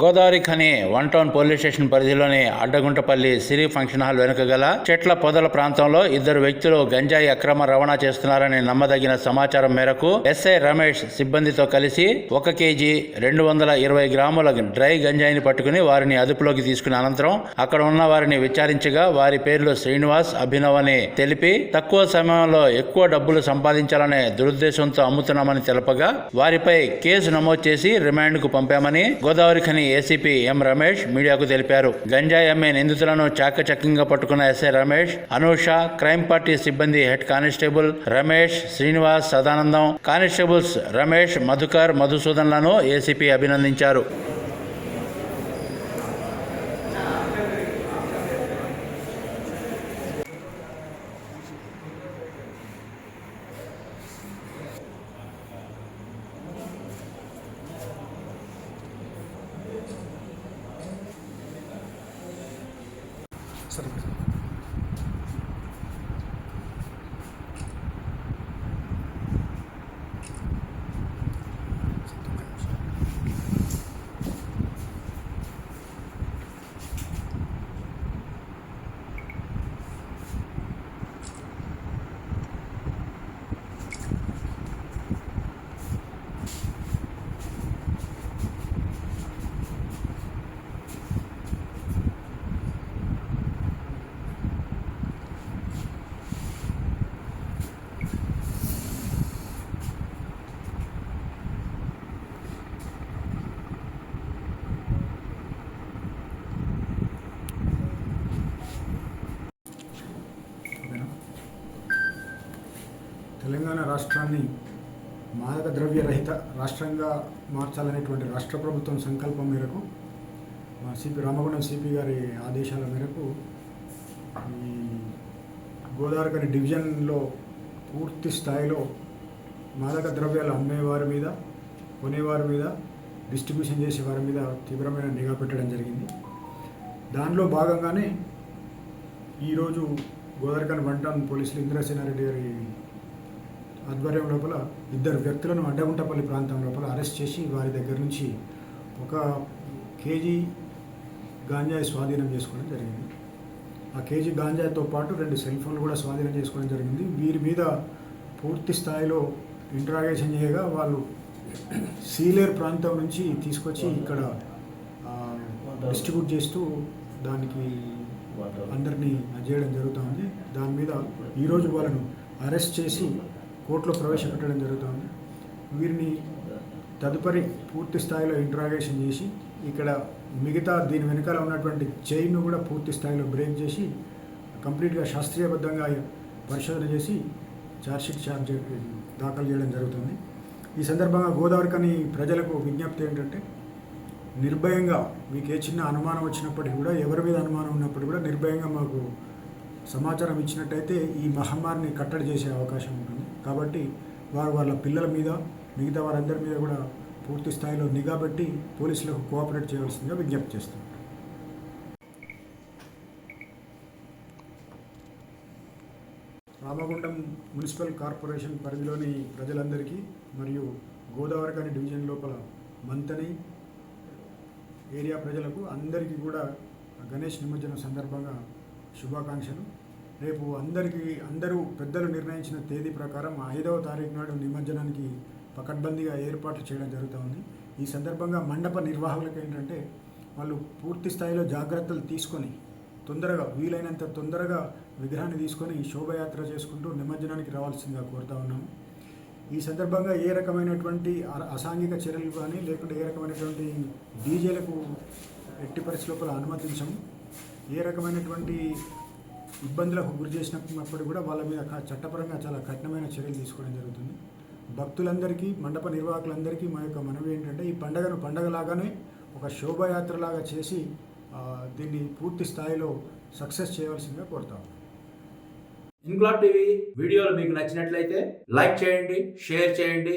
Godavari Khani one town police station పరిధిలోని అడ్డగుంటపల్లి సిరి function hall వెనుక గల చెట్ల పొదల ప్రాంతంలో ఇద్దరు వ్యక్తులు గంజాయి అక్రమ రవాణా చేస్తున్నారని నమ్మదగిన సమాచారం మేరకు ఎస్ఐ రమేష్ సిబ్బందితో కలిసి ఒక కేజీ రెండు వందల ఇరవై గ్రాముల డ్రై గంజాయిని పట్టుకుని వారిని అదుపులోకి తీసుకున్న అనంతరం అక్కడ ఉన్న వారిని విచారించగా వారి పేర్లు శ్రీనివాస్ అభినవ్ అని తెలిపి తక్కువ సమయంలో ఎక్కువ డబ్బులు సంపాదించాలనే దురుద్దేశంతో అమ్ముతున్నామని తెలపగా వారిపై కేసు నమోదు చేసి రిమాండ్కు పంపామని గోదావరి ఖని ఏసీపీ ఎం రమేష్ మీడియాకు తెలిపారు. గంజాయి అమ్మే నిందితులను చాకచక్యంగా పట్టుకున్న SI Ramesh Anusha crime party సిబ్బంది head constable Ramesh Srinivas Sadanandam constables Ramesh Madhukar మధుసూదన్లను ACP అభినందించారు. తెలంగాణ రాష్ట్రాన్ని మాదక ద్రవ్య రహిత రాష్ట్రంగా మార్చాలనేటువంటి రాష్ట్ర ప్రభుత్వం సంకల్పం మేరకు మా సిపి రామగుండం సిపి గారి ఆదేశాల మేరకు ఈ గోదావరికని డివిజన్లో పూర్తి స్థాయిలో మాదక ద్రవ్యాలు అమ్మేవారి మీద కొనేవారి మీద డిస్ట్రిబ్యూషన్ చేసే వారి మీద తీవ్రమైన నిఘా పెట్టడం జరిగింది. దానిలో భాగంగానే ఈరోజు గోదావరికన్ వన్ టౌన్ పోలీసులు ఇంద్రసేనారెడ్డి గారి ఆధ్వర్యం లోపల ఇద్దరు వ్యక్తులను అడ్డగుంటపల్లి ప్రాంతం లోపల అరెస్ట్ చేసి వారి దగ్గర నుంచి ఒక కేజీ గాంజాయి స్వాధీనం చేసుకోవడం జరిగింది. ఆ కేజీ గాంజాయితో పాటు రెండు సెల్ ఫోన్లు కూడా స్వాధీనం చేసుకోవడం జరిగింది. వీరి మీద పూర్తి స్థాయిలో ఇంటరాగేషన్ చేయగా వాళ్ళు సీలేర్ ప్రాంతం నుంచి తీసుకొచ్చి ఇక్కడ డిస్ట్రిబ్యూట్ చేస్తూ దానికి అందరినీ చేయడం జరుగుతుంది దాని మీద ఈరోజు వాళ్ళను అరెస్ట్ చేసి కోర్టులో ప్రవేశపెట్టడం జరుగుతుంది. వీరిని తదుపరి పూర్తి స్థాయిలో ఇంట్రాగేషన్ చేసి ఇక్కడ మిగతా దీని వెనకాల ఉన్నటువంటి చైన్ను కూడా పూర్తి స్థాయిలో బ్రేక్ చేసి కంప్లీట్గా శాస్త్రీయబద్ధంగా పరిశోధన చేసి ఛార్జ్షీట్ ఛార్జ్ దాఖలు చేయడం జరుగుతుంది. ఈ సందర్భంగా గోదావరికని ప్రజలకు విజ్ఞప్తి ఏంటంటే నిర్భయంగా మీకు ఏ చిన్న అనుమానం వచ్చినప్పటికీ కూడా ఎవరి మీద అనుమానం ఉన్నప్పుడు కూడా నిర్భయంగా మాకు సమాచారం ఇచ్చినట్టయితే ఈ మహమ్మారిని కట్టడి చేసే అవకాశం ఉంటుంది. కాబట్టి వారు వాళ్ళ పిల్లల మీద మిగతా వారందరి మీద కూడా పూర్తి స్థాయిలో నిఘా పెట్టి పోలీసులకు కోఆపరేట్ చేయవలసిందిగా విజ్ఞప్తి చేస్తున్నారు రామగుండం మున్సిపల్ కార్పొరేషన్ పరిధిలోని ప్రజలందరికీ మరియు గోదావరికని డివిజన్ లోపల మంతని ఏరియా ప్రజలకు అందరికీ కూడా గణేష్ నిమజ్జనం సందర్భంగా శుభాకాంక్షలు. రేపు అందరికీ అందరూ పెద్దలు నిర్ణయించిన తేదీ ప్రకారం ఐదవ తారీఖు నాడు నిమజ్జనానికి పకడ్బందీగా ఏర్పాట్లు చేయడం జరుగుతుంది. ఈ సందర్భంగా మండప నిర్వాహకులకు ఏంటంటే వాళ్ళు పూర్తి స్థాయిలో జాగ్రత్తలు తీసుకొని తొందరగా వీలైనంత తొందరగా విగ్రహాన్ని తీసుకొని శోభయాత్ర చేసుకుంటూ నిమజ్జనానికి రావాల్సిందిగా కోరుతా ఉన్నాము. ఈ సందర్భంగా ఏ రకమైనటువంటి అసాంఘిక చర్యలు కానీ లేకుంటే ఏ రకమైనటువంటి డీజేలకు ఎట్టి పరిస్థితుల అనుమతించము. ఏ రకమైనటువంటి ఇబ్బందులకు గురి చేసినప్పుడు కూడా వాళ్ళ మీద చట్టపరంగా చాలా కఠినమైన చర్యలు తీసుకోవడం జరుగుతుంది. భక్తులందరికీ మండప నిర్వాహకులందరికీ మా యొక్క మనవి ఏంటంటే ఈ పండగను పండగలాగానే ఒక శోభాయాత్రలాగా చేసి దీన్ని పూర్తి స్థాయిలో సక్సెస్ చేయవలసిందిగా కోరుతాం. ఇన్క్లాబ్ టీవీ వీడియోలు మీకు నచ్చినట్లయితే లైక్ చేయండి షేర్ చేయండి.